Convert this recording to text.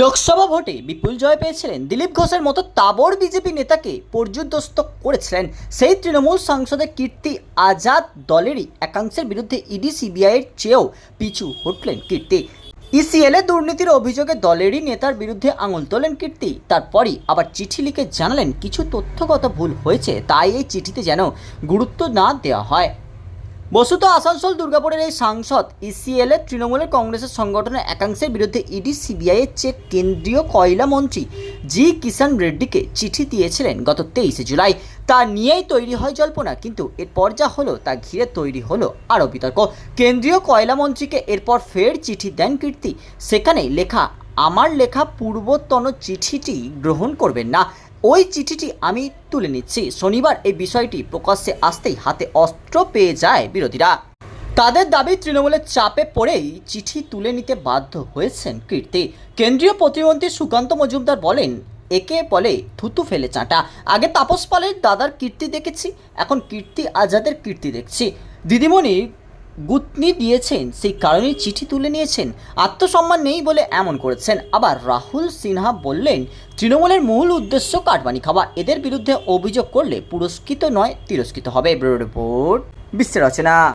লোকসভা ভোটে বিপুল জয় পেয়েছিলেন দিলীপ ঘোষের মতো তাবড় বিজেপি নেতাকে পর্যুদস্ত করেছিলেন। সেই তৃণমূল সাংসদের কীর্তি আজাদ দলেরই একাংশের বিরুদ্ধে ইডি সিবিআইয়ের চেয়েও পিছু হটলেন কীর্তি। ইসিএল দুর্নীতির অভিযোগে দলেরই নেতার বিরুদ্ধে আঙুল তোলেন কীর্তি। তারপরই আবার চিঠি লিখে জানালেন, কিছু তথ্যগত ভুল হয়েছে, তাই এই চিঠিতে যেন গুরুত্ব না দেওয়া হয়। বস্তুত আসানসোল দুর্গাপুরের এই সাংসদ ইসিএল এর তৃণমূলের কংগ্রেসের সংগঠনের একাংশের বিরুদ্ধে ইডি সিবিআই এর চেয়ে কেন্দ্রীয় কয়লা মন্ত্রী জি কিষাণ রেড্ডিকে চিঠি দিয়েছিলেন গত তেইশে জুলাই। তা নিয়েই তৈরি হয় জল্পনা, কিন্তু এরপর যা হলো তা ঘিরে তৈরি হলো আরও বিতর্ক। কেন্দ্রীয় কয়লা মন্ত্রীকে এরপর ফের চিঠি দেন কীর্তি। সেখানেই লেখা, আমার লেখা পূর্বতন চিঠিটি গ্রহণ করবেন না। ওই চিঠিটি আমি তুলে নিচ্ছি। শনিবার এই বিষয়টি প্রকাশ্যে আসতেই হাতে অস্ত্র পেয়ে যায় বিরোধীরা। তাদের দাবি, তৃণমূলের চাপে পড়েই চিঠি তুলে নিতে বাধ্য হয়েছেন কীর্তি। কেন্দ্রীয় প্রতিমন্ত্রী সুকান্ত মজুমদার বলেন, একে বলে থুতু ফেলে চাঁটা। আগে তাপস পালের দাদার কীর্তি দেখেছি, এখন কীর্তি আজাদের কীর্তি দেখছি। দিদিমণি গুতনি দিয়েছেন, সেই কারণেই চিঠি তুলে নিয়েছেন। আত্মসম্মান নেই বলে এমন করেছেন। আবার রাহুল সিনহা বললেন, তৃণমূলের মূল উদ্দেশ্য কাটবানি খাওয়া। এদের বিরুদ্ধে অভিযোগ করলে পুরস্কৃত নয়, তিরস্কৃত হবে। ব্যুরো রিপোর্ট বিশ্বের রচনা।